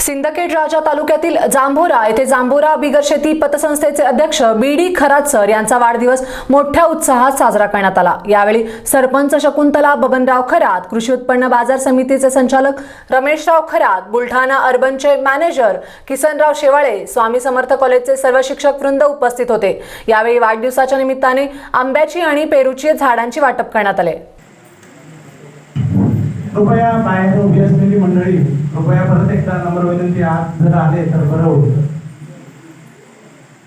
सिंदखेड राजा तालुक्यातील जांभोरा येथे जांभोरा बिगर शेती पतसंस्थेचे अध्यक्ष बी डी खरात सर यांचा वाढदिवस मोठ्या उत्साहात साजरा करण्यात आला. यावेळी सरपंच शकुंतला बबनराव खरात कृषी उत्पन्न बाजार समितीचे संचालक रमेशराव खरात बुलढाणा अर्बनचे मॅनेजर किसनराव शेवाळे स्वामी समर्थ कॉलेजचे सर्व शिक्षक वृंद उपस्थित होते. यावेळी वाढदिवसाच्या निमित्ताने आंब्याची आणि पेरूची झाडांची वाटप करण्यात आले. कृपया बाहेर उभी असलेली कृपया परत एकदा नंबर विनंती आत जर आले तर बरं होईल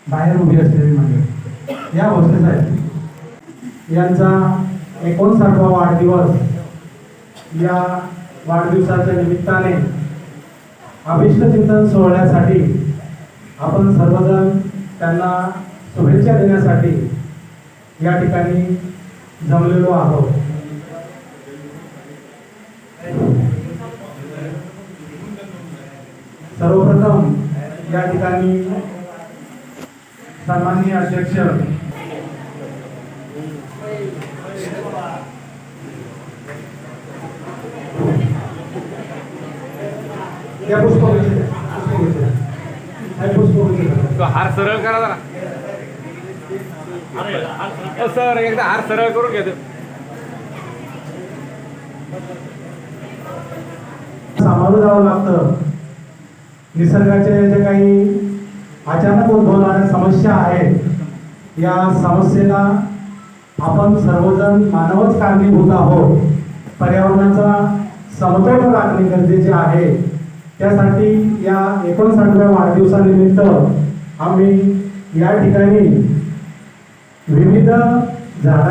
बाहेर उभी असलेली मंडळी म्हणजे. या भोसले साहेब. यांचा एकोणसाठवा वाढदिवस या वाढदिवसाच्या निमित्ताने अभिष्ट चिंतन सोहळ्यासाठी आपण सर्वजण त्यांना शुभेच्छा देण्यासाठी या ठिकाणी जमलेलो आहोत. सर्वप्रथम या ठिकाणी सन्माननीय अध्यक्ष या. हा हार सरळ करा जरा. सर एकदा हार सरळ करून घेतो. सामोरं जावं लागतं. निसर्गाचे जे काही अचानक उद्भवणाऱ्या समस्या आहेत या समस्येला आपण सर्वजण मानवच कारणीभूत आहोत. पर्यावरणाचा समतोल राखणे गरजेचे आहे. त्यासाठी या एकोणसाठव्या वाढदिवसानिमित्त आम्ही या ठिकाणी विविध झाडा